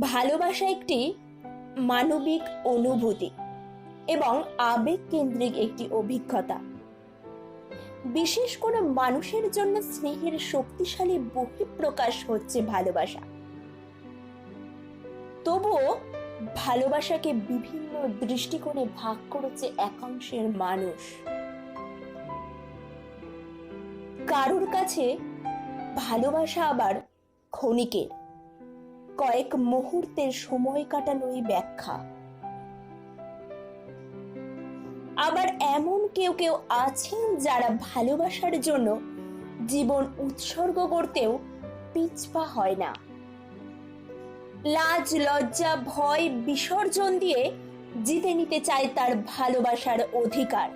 ভালোবাসা একটি মানবিক অনুভূতি এবং আবেগ কেন্দ্রিক একটি অভিজ্ঞতা। বিশেষ কোনো মানুষের জন্য স্নেহের শক্তিশালী বহিঃপ্রকাশ হচ্ছে ভালোবাসা। তবুও ভালোবাসাকে বিভিন্ন দৃষ্টিকোণে ভাগ করেছে একাংশের মানুষ। কারোর কাছে ভালোবাসা আবার ক্ষণিকের। কয়েক মুহূর্তের সময় কাটানোই ব্যাখ্যা। আবার এমন কেউ কেউ আছেন যারা ভালোবাসার জন্য জীবন উৎসর্গ করতেও পিছপা হয় না। লাজ, লজ্জা, ভয়, বিসর্জন দিয়ে জিতে নিতে চায় তার ভালোবাসার অধিকার।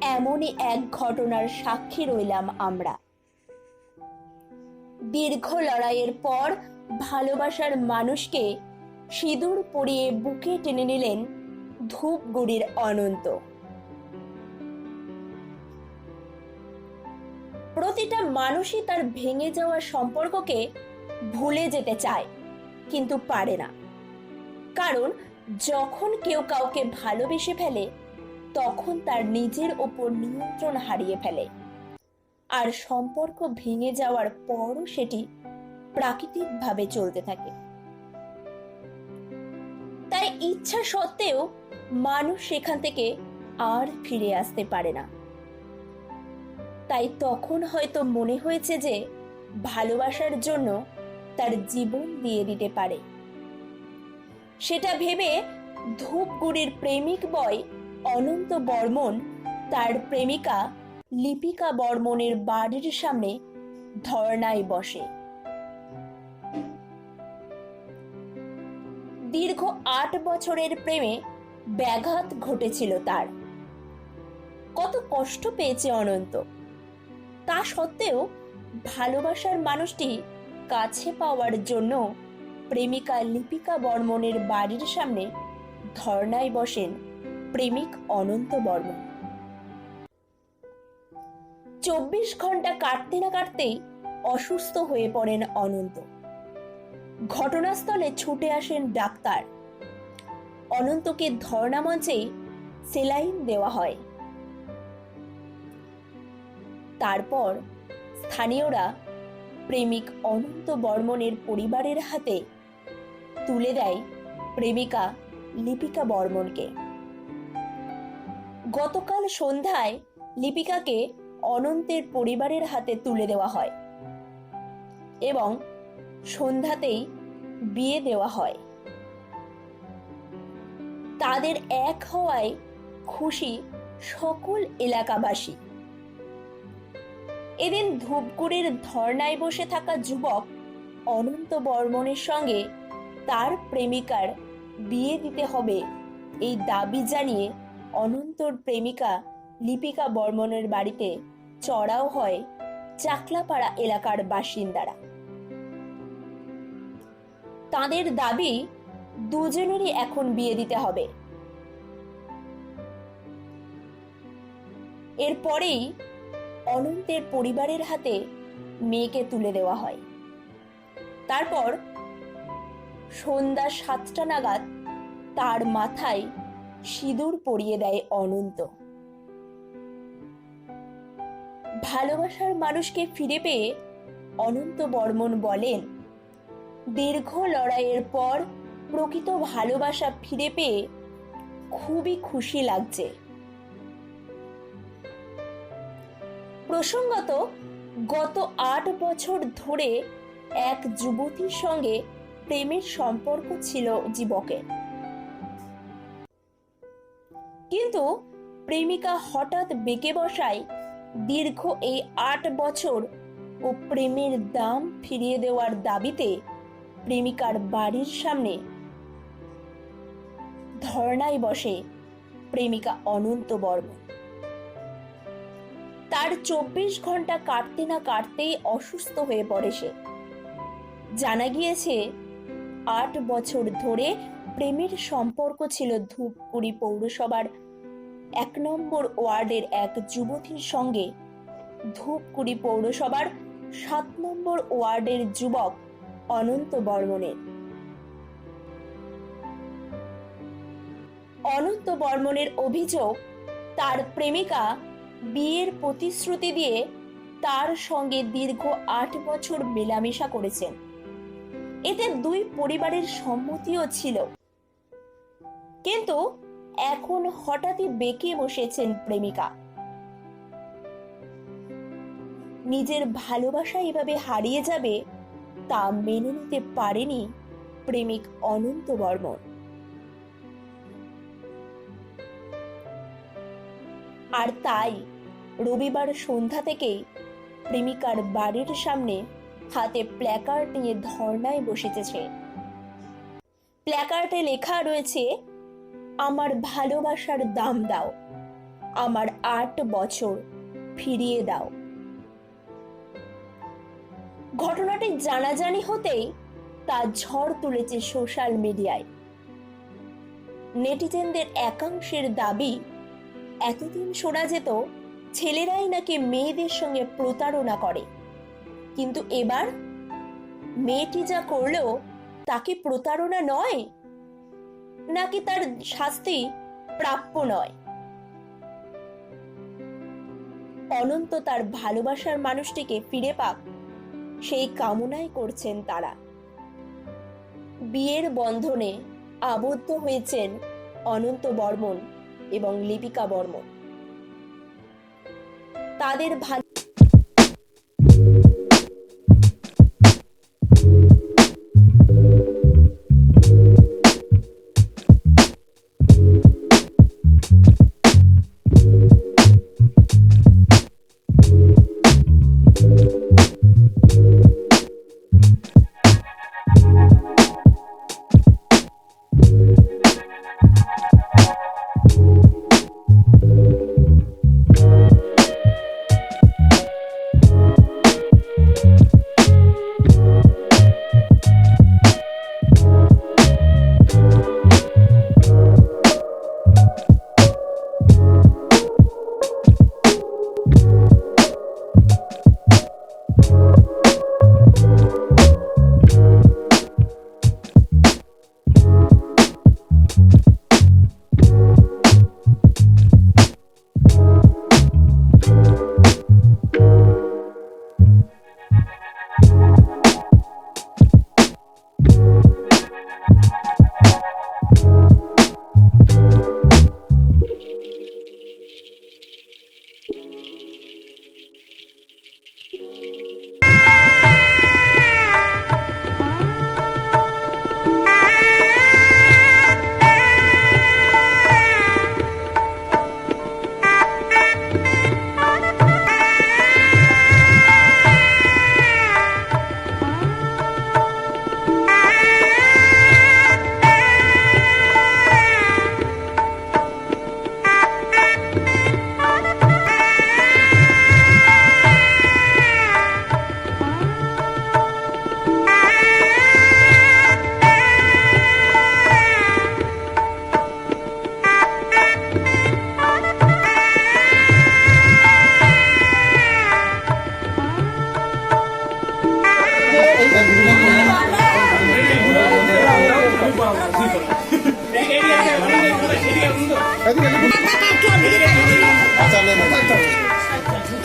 এমনই এক ঘটনার সাক্ষী রইলাম আমরা। দীর্ঘ লড়াইয়ের পর ভালোবাসার মানুষকে সিঁদুর পরিয়ে বুকে টেনে নিলেন ধূপগুড়ির অনন্ত। প্রতিটা মানুষই তার ভেঙে যাওয়া সম্পর্ককে ভুলে যেতে চায়, কিন্তু পারে না। কারণ যখন কেউ কাউকে ভালোবেসে ফেলে, তখন তার নিজের ওপর নিয়ন্ত্রণ হারিয়ে ফেলে। আর সম্পর্ক ভেঙে যাওয়ার পরও সেটি প্রাকৃতিকভাবে চলতে থাকে। তাই ইচ্ছা সত্ত্বেও মানুষ সেখান থেকে আর ফিরে আসতে পারে না। তাই তখন হয়তো মনে হয়েছে যে ভালোবাসার জন্য তার জীবন দিয়ে দিতে পারে। সেটা ভেবে ধূপগুড়ির প্রেমিক বয় অনন্ত বর্মন তার প্রেমিকা লিপিকা বর্মনের বাড়ির সামনে ধর্নায় বসে। দীর্ঘ আট বছরের প্রেমে ব্যাঘাত ঘটেছিল তার। কত কষ্ট পেয়েছে অনন্ত। তা সত্ত্বেও ভালোবাসার মানুষটি কাছে পাওয়ার জন্য প্রেমিকা লিপিকা বর্মনের বাড়ির সামনে ধর্নায় বসেন প্রেমিক অনন্ত বর্মন চব্বিশ ঘণ্টা কাটতে না কাটতেই অসুস্থ হয়ে পড়েন অনন্ত। ঘটনাস্থলে ছুটে আসেন ডাক্তার। অনন্তকে ধর্ণা মঞ্চে সেলাইন দেওয়া হয়। তারপর স্থানীয়রা প্রেমিক অনন্ত বর্মনের পরিবারের হাতে তুলে দেয় প্রেমিকা লিপিকা বর্মনকে গতকাল সন্ধ্যায় লিপিকাকে অনন্তের পরিবারের হাতে তুলে দেওয়া হয় এবং সন্ধ্যাতেই বিয়ে দেওয়া হয়। তাদের এক হওয়ায় খুশি সকল এলাকাবাসী। এদিন ধূপগুড়ির ধর্নায় বসে থাকা যুবক অনন্ত বর্মনের সঙ্গে তার প্রেমিকার বিয়ে দিতে হবে এই দাবি জানিয়ে অনন্তর প্রেমিকা লিপিকা বর্মনের বাড়িতে চড়াও হয় চাকলাপাড়া এলাকার বাসিন্দারা। তাদের দাবি, দুজনেরই এখন বিয়ে দিতে হবে। এরপরেই অনন্তের পরিবারের হাতে মেয়েকে তুলে দেওয়া হয়। তারপর সন্ধ্যা সাতটা নাগাদ তার মাথায় সিঁদুর পরিয়ে দেয় অনন্ত। ভালোবাসার মানুষকে ফিরে পেয়ে অনন্ত বর্মন বলেন, দীর্ঘ লড়াইয়ের পর প্রকৃত ভালোবাসা ফিরে পেয়ে খুবই খুশি লাগছে। প্রসঙ্গত, গত আট বছর ধরে এক যুবতীর সঙ্গে প্রেমের সম্পর্ক ছিল যুবকের। কিন্তু প্রেমিকা হঠাৎ বেঁকে বসায় দীর্ঘ এই আট বছর ও প্রেমের দাম ফিরিয়ে দেওয়ার দাবিতে প্রেমিকার বাড়ির সামনে ধর্নায় বসে প্রেমিকা অনন্ত বর্মন তার চব্বিশ ঘণ্টা কাটতে না কাটতেই অসুস্থ হয়ে পড়ে সে। জানা গিয়েছে, আট বছর ধরে প্রেমের সম্পর্ক ছিল ধূপগুড়ি পৌরসভার এক নম্বর ওয়ার্ডের এক যুবতীর সঙ্গে ধূপগুড়ি পৌরসভার সাত নম্বর ওয়ার্ডের যুবক অনন্ত বর্মনের। অনন্ত বর্মনের অভিযোগ, তার প্রেমিকা বিয়ের প্রতিশ্রুতি দিয়ে তার সঙ্গে দীর্ঘ আট বছর মেলামেশা করেছেন। এতে দুই পরিবারের সম্মতিও ছিল। কিন্তু এখন হঠাৎই বেঁকে বসেছেন প্রেমিকা। নিজের ভালোবাসা এভাবে হারিয়ে যাবে তা মেনে নিতে পারেনি প্রেমিক অনন্ত বর্মন আর তাই রবিবার সন্ধ্যা থেকেই প্রেমিকার বাড়ির সামনে হাতে প্ল্যাকার্ড নিয়ে ধর্নায় বসেছে প্ল্যাকার্ডে লেখা রয়েছে আমার ভালোবাসার দাম দাও। আমার আট বছর ফিরিয়ে দাও। ঘটনাটি জানাজানি হতেই তা ঝড় তুলেছে সোশ্যাল মিডিয়ায়। নেটিজেনদের একাংশের দাবি, এতদিন শোনা যেত ছেলেরাই নাকি মেয়েদের সঙ্গে প্রতারণা করে। কিন্তু এবার মেয়েটি যা করল, তাকে প্রতারণা নয় নাকি তার শাস্তি প্রাপ্য নয়? অনন্ত তার ভালোবাসার মানুষটিকে ফিরে পাক, সেই কামনাই করছেন তারা। বিয়ের বন্ধনে আবদ্ধ হয়েছেন অনন্ত বর্মন এবং লিপিকা বর্মন। তাদের ভালো